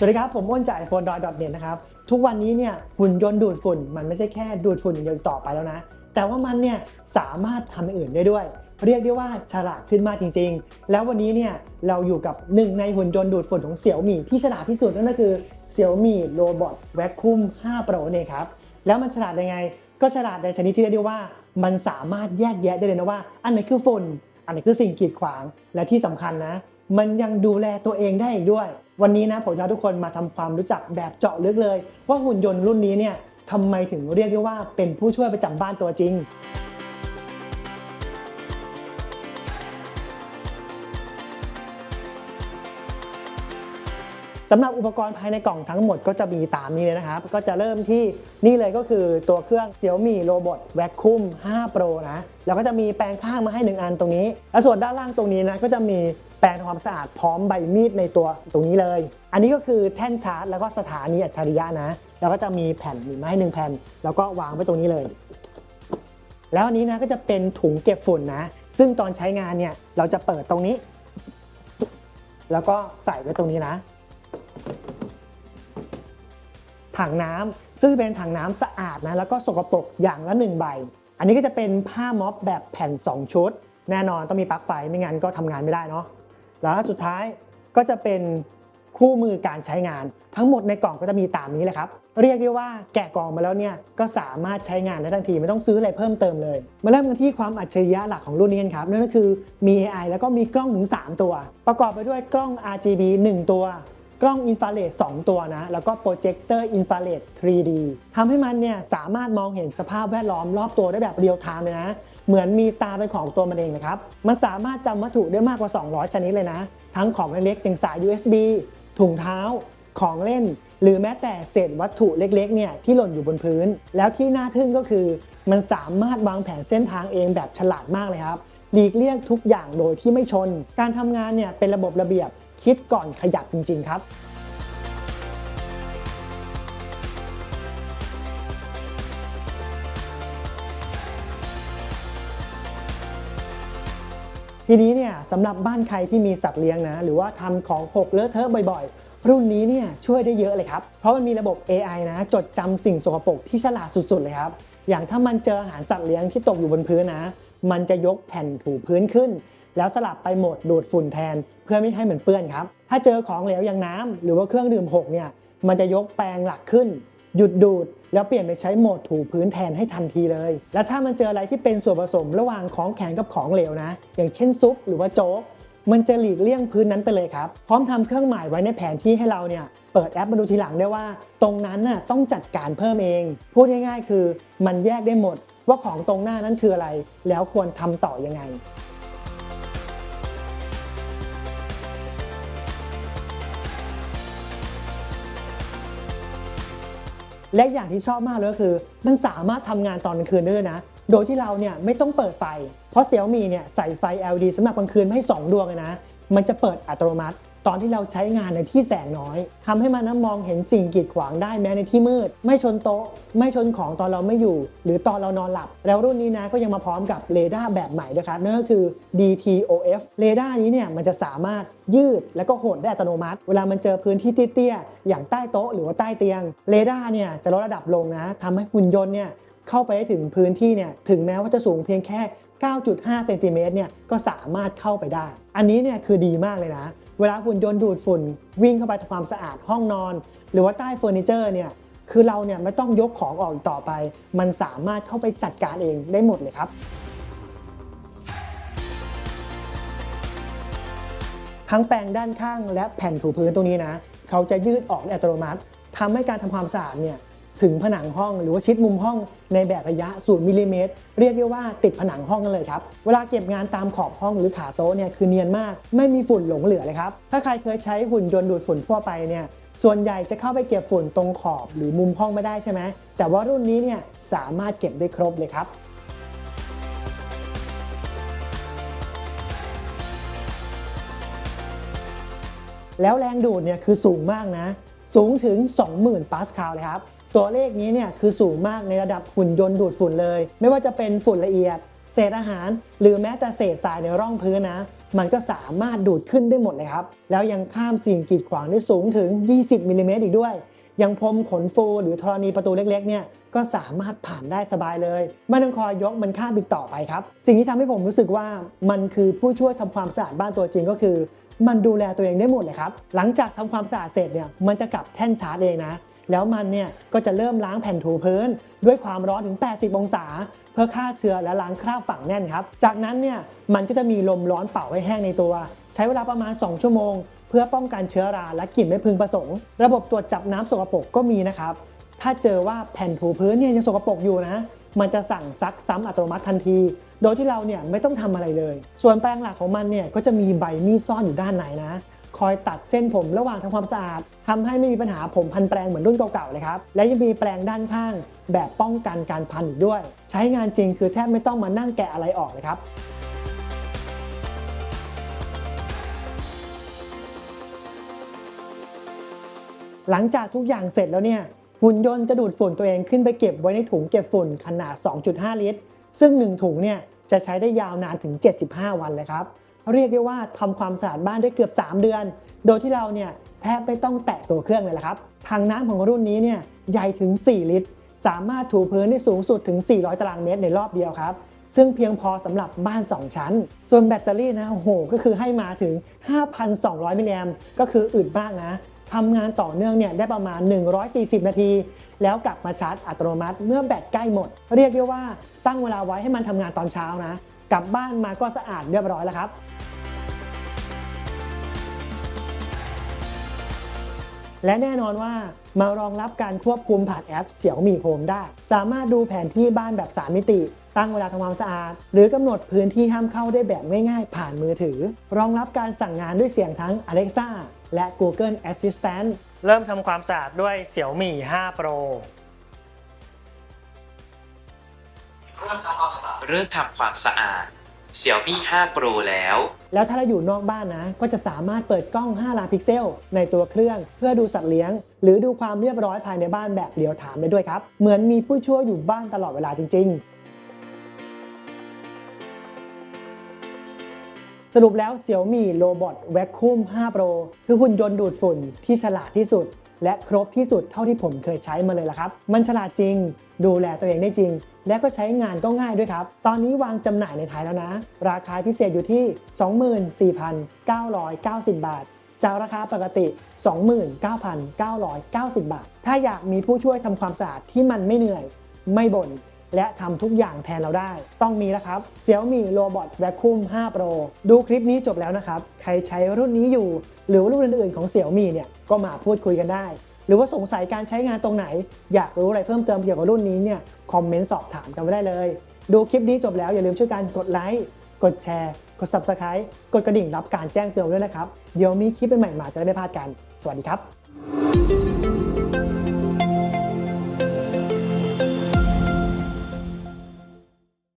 สวัสดีครับผมอ้วนจาก iPhone d o t n e t นะครับ ทุกวันนี้เนี่ยหุ่นยนต์ดูดฝุ่น มันไม่ใช่แค่ดูดฝุ่นอย่างเดียวต่อไปแล้วนะ แต่ว่ามันเนี่ยสามารถทำอย่างอื่นได้ด้วย เรียกได้ว่าฉลาดขึ้นมากจริง ๆ แล้ววันนี้เนี่ยเราอยู่กับหนึ่งในหุ่นยนต์ดูดฝุ่นของเสี่ยวมี่ที่ฉลาดที่สุดนั่นก็คือเสี่ยวมี่โรบอทแวคคุม5 Pro เนี่ยครับแล้วมันฉลาดยังไง ก็ฉลาดในชนิดที่เรียกได้ว่า มันสามารถแยกแยะได้เลยนะว่า อันไหนคือฝุ่นอันไหนคือสิ่งกีดขวางและที่สำคัญนะ มันยังดูแลตัวเองได้อีกด้วย วันนี้นะผมจะพาทุกคนมาทำความรู้จักแบบเจาะลึกเลย ว่าหุ่นยนต์รุ่นนี้เนี่ยทำไมถึงเรียกได้ว่าเป็นผู้ช่วยประจำบ้านตัวจริง สำหรับอุปกรณ์ภายในกล่องทั้งหมดก็จะมีตามนี้เลยนะครับ ก็จะเริ่มที่นี่เลยก็คือตัวเครื่อง Xiaomi Robot Vacuum 5 Pro นะ แล้วก็จะมีแปรงข้างมาให้ 1 อันตรงนี้ แล้วส่วนด้านล่างตรงนี้นะก็จะมีแปรงทำความสะอาดพร้อมใบมีดในตัวตรงนี้เลย อันนี้ก็คือแท่นชาร์จ แล้วก็สถานีอัจฉริยะนะ แล้วก็จะมีแผ่นมีมาให้หนึ่งแผ่น แล้วก็วางไว้ตรงนี้เลย แล้วอันนี้นะก็จะเป็นถุงเก็บฝุ่นนะ ซึ่งตอนใช้งานเนี่ยเราจะเปิดตรงนี้ แล้วก็ใส่ไว้ตรงนี้นะ ถังน้ำซึ่งเป็นถังน้ำสะอาดนะแล้วก็สกปรกอย่างละ1ใบ อันนี้ก็จะเป็นผ้าม็อบแบบแผ่น 2 ชุด แน่นอนต้องมีปลั๊กไฟไม่งั้นก็ทำงานไม่ได้เนาะแล้วสุดท้ายก็จะเป็นคู่มือการใช้งาน ทั้งหมดในกล่องก็จะมีตามนี้แหละครับ เรียกได้ว่าแกะกล่องมาแล้วเนี่ยก็สามารถใช้งานได้ทันทีไม่ต้องซื้ออะไรเพิ่มเติมเลย มาเริ่มกันที่ความอัจฉริยะหลักของรุ่นนี้กันครับนั่นก็คือมี AI แล้วก็มีกล้องถึง 3 ตัว ประกอบไปด้วยกล้อง RGB 1 ตัว กล้องอินฟราเรด2ตัวนะ แล้วก็โปรเจคเตอร์อินฟราเรด 3D ทำให้มันเนี่ยสามารถมองเห็นสภาพแวดล้อมรอบตัวได้แบบเรียลไทม์เลยนะ เหมือนมีตาเป็นของตัวมันเองนะครับ มันสามารถจำวัตถุได้มากกว่า 200 ชนิดเลยนะ ทั้งของเล็กๆอย่างสาย USB ถุงเท้า ของเล่น หรือแม้แต่เศษวัตถุเล็กๆเนี่ยที่หล่นอยู่บนพื้น แล้วที่น่าทึ่งก็คือ มันสามารถวางแผนเส้นทางเองแบบฉลาดมากเลยครับหลีกเลี่ยงทุกอย่างโดยที่ไม่ชน การทำงานเนี่ยเป็นระบบระเบียบ คิดก่อนขยับจริง ๆ ครับทีนี้เนี่ยสำหรับบ้านใครที่มีสัตว์เลี้ยงนะ หรือว่าทำของหกเลอะเทอะบ่อยๆ รุ่นนี้เนี่ยช่วยได้เยอะเลยครับ เพราะมันมีระบบ AI นะ จดจำสิ่งสกปรกที่ฉลาดสุดๆเลยครับ อย่างถ้ามันเจออาหารสัตว์เลี้ยงที่ตกอยู่บนพื้นนะ มันจะยกแผ่นถูพื้นขึ้น แล้วสลับไปโหมดดูดฝุ่นแทน เพื่อไม่ให้มันเปื้อนครับ ถ้าเจอของเหลวอย่างน้ำหรือว่าเครื่องดื่มหกเนี่ยมันจะยกแปรงหลักขึ้น หยุดดูด แล้วเปลี่ยนไปใช้โหมดถูพื้นแทนให้ทันทีเลย แล้วถ้ามันเจออะไรที่เป็นส่วนผสมระหว่างของแข็งกับของเหลวนะ อย่างเช่นซุปหรือว่าโจ๊กมันจะหลีกเลี่ยงพื้นนั้นไปเลยครับ พร้อมทำเครื่องหมายไว้ในแผนที่ให้เราเนี่ยเปิดแอปมาดูทีหลังได้ว่า ตรงนั้นน่ะต้องจัดการเพิ่มเอง พูดง่ายๆ คือมันแยกได้หมดว่าของตรงหน้านั้นคืออะไร แล้วควรทำต่อยังไง และอย่างที่ชอบมากเลยก็คือ มันสามารถทำงานตอนกลางคืนได้ด้วยนะ โดยที่เราเนี่ยไม่ต้องเปิดไฟ เพราะ Xiaomi เนี่ยใส่ไฟ LED สำหรับกลางคืนมาให้ 2 ดวงเลยนะ มันจะเปิดอัตโนมัติ ตอนที่เราใช้งานในที่แสงน้อยทำให้มันนะมองเห็นสิ่งกีดขวางได้แม้ในที่มืด ไม่ชนโต๊ะ ไม่ชนของตอนเราไม่อยู่ หรือตอนเรานอนหลับ แล้วรุ่นนี้นะก็ยังมาพร้อมกับเรดาร์แบบใหม่ด้วยครับนั่นก็คือ DTOF เรดาร์นี้เนี่ยมันจะสามารถยืดแล้วก็หดได้อัตโนมัติ เวลามันเจอพื้นที่เตี้ยๆอย่างใต้โต๊ะ หรือว่าใต้เตียงเรดาร์เนี่ยจะลดระดับลงนะทำให้หุ่นยนต์เนี่ยเข้าไปถึงพื้นที่เนี่ยถึงแม้ว่าจะสูงเพียงแค่ 9.5 เซนติเมตรเนี่ยก็สามารถเข้าไปได้ อันนี้เนี่ยคือดีมากเลยนะ เวลาหุ่นยนต์ดูดฝุ่น วิ่งเข้าไปทำความสะอาดห้องนอน หรือว่าใต้เฟอร์นิเจอร์เนี่ยคือเราเนี่ยไม่ต้องยกของออกต่อไป มันสามารถเข้าไปจัดการเองได้หมดเลยครับทั้งแปรงด้านข้างและแผ่นถูพื้นตรงนี้นะ เขาจะยืดออกในอัตโนมัติทำให้การทำความสะอาดเนี่ย ถึงผนังห้องหรือว่าชิดมุมห้องในแบบระยะ0มิลลิเมตรเรียกได้ว่าติดผนังห้องกันเลยครับ เวลาเก็บงานตามขอบห้องหรือขาโต๊ะเนี่ยคือเนียนมาก ไม่มีฝุ่นหลงเหลือเลยครับ ถ้าใครเคยใช้หุ่นยนต์ดูดฝุ่นทั่วไปเนี่ยส่วนใหญ่จะเข้าไปเก็บฝุ่นตรงขอบหรือมุมห้องไม่ได้ใช่ไหมแต่ว่ารุ่นนี้เนี่ยสามารถเก็บได้ครบเลยครับแล้วแรงดูดเนี่ยคือสูงมากนะ สูงถึง 20,000 ปาสคาลเลยครับ ตัวเลขนี้เนี่ยคือสูงมากในระดับหุ่นยนต์ดูดฝุ่นเลย ไม่ว่าจะเป็นฝุ่นละเอียด เศษอาหาร หรือแม้แต่เศษทรายในร่องพื้นนะ มันก็สามารถดูดขึ้นได้หมดเลยครับ แล้วยังข้ามสิ่งกีดขวางได้สูงถึง 20มิลลิเมตรอีกด้วยยังพรมขนฟูหรือธรณีประตูเล็กๆเนี่ยก็สามารถผ่านได้สบายเลย ไม่ต้องคอยยกมันข้ามอีกต่อไปครับ สิ่งที่ทำให้ผมรู้สึกว่ามันคือผู้ช่วยทำความสะอาดบ้านตัวจริงก็คือ มันดูแลตัวเองได้หมดเลยครับ หลังจากทำความสะอาดเสร็จเนี่ยมันจะกลับแท่นชาร์จเองนะ แล้วมันเนี่ยก็จะเริ่มล้างแผ่นถูพื้น ด้วยความร้อนถึง 80 องศา เพื่อฆ่าเชื้อและล้างคราบฝังแน่นครับ จากนั้นเนี่ยมันก็จะมีลมร้อนเป่าให้แห้งในตัว ใช้เวลาประมาณ 2 ชั่วโมง เพื่อป้องกันเชื้อราและกลิ่นไม่พึงประสงค์ ระบบตรวจจับน้ำสกปรกก็มีนะครับ ถ้าเจอว่าแผ่นถูพื้นเนี่ยยังสกปรกอยู่นะ มันจะสั่งซักซ้ำอัตโนมัติทันที โดยที่เราเนี่ยไม่ต้องทำอะไรเลย ส่วนแปรงหลักของมันเนี่ยก็จะมีใบมีดซ่อนอยู่ด้านในนะ คอยตัดเส้นผมระหว่างทำความสะอาดทำให้ไม่มีปัญหาผมพันแปรงเหมือนรุ่นเก่าๆเลยครับ และยังมีแปรงด้านข้าง แบบป้องกันการพันอีกด้วย ใช้งานจริงคือแทบไม่ต้องมานั่งแกะอะไรออกเลยครับหลังจากทุกอย่างเสร็จแล้วเนี่ยหุ่นยนต์จะดูดฝุ่นตัวเองขึ้นไปเก็บไว้ในถุงเก็บฝุ่นขนาด 2.5 ลิตร ซึ่ง 1 ถุงเนี่ยจะใช้ได้ยาวนานถึง 75 วันเลยครับ เรียกได้ว่าทำความสะอาดบ้านได้เกือบ 3 เดือน โดยที่เราเนี่ยแทบไม่ต้องแตะตัวเครื่องเลยละครับถังน้ำของรุ่นนี้เนี่ยใหญ่ถึง 4 ลิตร สามารถถูพื้นได้สูงสุดถึง 400 ตารางเมตรในรอบเดียวครับซึ่งเพียงพอสำหรับบ้าน 2 ชั้น ส่วนแบตเตอรี่นะโอ้โห ก็คือให้มาถึง 5,200 มิลลิแอมก็คืออึดมากนะทำงานต่อเนื่องเนี่ยได้ประมาณ 140 นาที แล้วกลับมาชาร์จอัตโนมัติเมื่อแบตใกล้หมด เรียกได้ว่าตั้งเวลาไว้ให้มันทำงานตอนเช้านะ กลับบ้านมาก็สะอาดเรียบร้อยแล้วครับ และแน่นอนว่ามารองรับการควบคุมผ่านแอปเสี่ยวมีโฮมได้ สามารถดูแผนที่บ้านแบบ 3 มิติ ตั้งเวลาทำความสะอาด หรือกำหนดพื้นที่ห้ามเข้าได้แบบง่ายๆ ผ่านมือถือ รองรับการสั่งงานด้วยเสียงทั้ง Alexa และ Google Assistant เริ่มทำความสะอาดด้วยเสี่ยวมี่5 Pro เริ่มทำความสะอาด Xiaomi 5 Pro แล้ว แล้วถ้าเราอยู่นอกบ้านนะ ก็จะสามารถเปิดกล้อง 5 ล้านพิกเซล ในตัวเครื่อง เพื่อดูสัตว์เลี้ยง หรือดูความเรียบร้อยภายในบ้านแบบเรียวไถามได้ด้วยครับ เหมือนมีผู้ช่วยอยู่บ้านตลอดเวลาจริง ๆสรุปแล้ว Xiaomi Robot Vacuum 5 Pro คือหุ่นยนต์ดูดฝุ่นที่ฉลาดที่สุด และครบที่สุดเท่าที่ผมเคยใช้มาเลยล่ะครับ มันฉลาดจริง ดูแลตัวเองได้จริง และก็ใช้งานก็ง่ายด้วยครับ ตอนนี้วางจำหน่ายในไทยแล้วนะ ราคาพิเศษอยู่ที่ 24,990 บาท จากราคาปกติ 29,990 บาท ถ้าอยากมีผู้ช่วยทำความสะอาดที่มันไม่เหนื่อย ไม่บ่นและทำทุกอย่างแทนเราได้ ต้องมีแล้วครับ Xiaomi Robot Vacuum 5 Pro ดูคลิปนี้จบแล้วนะครับ ใครใช้รุ่นนี้อยู่ หรือว่ารุ่นอื่นๆของ Xiaomi เนี่ย ก็มาพูดคุยกันได้ หรือว่าสงสัยการใช้งานตรงไหน อยากรู้อะไรเพิ่มเติมเกี่ยวกับรุ่นนี้เนี่ยคอมเมนต์สอบถามกันมาได้เลย ดูคลิปนี้จบแล้วอย่าลืมช่วยกันกดไลค์กดแชร์กด Subscribe กดกระดิ่งรับการแจ้งเตือนด้วยนะครับ เดี๋ยวมีคลิปใหม่ๆมาจะได้ไม่พลาดกัน สวัสดีครับ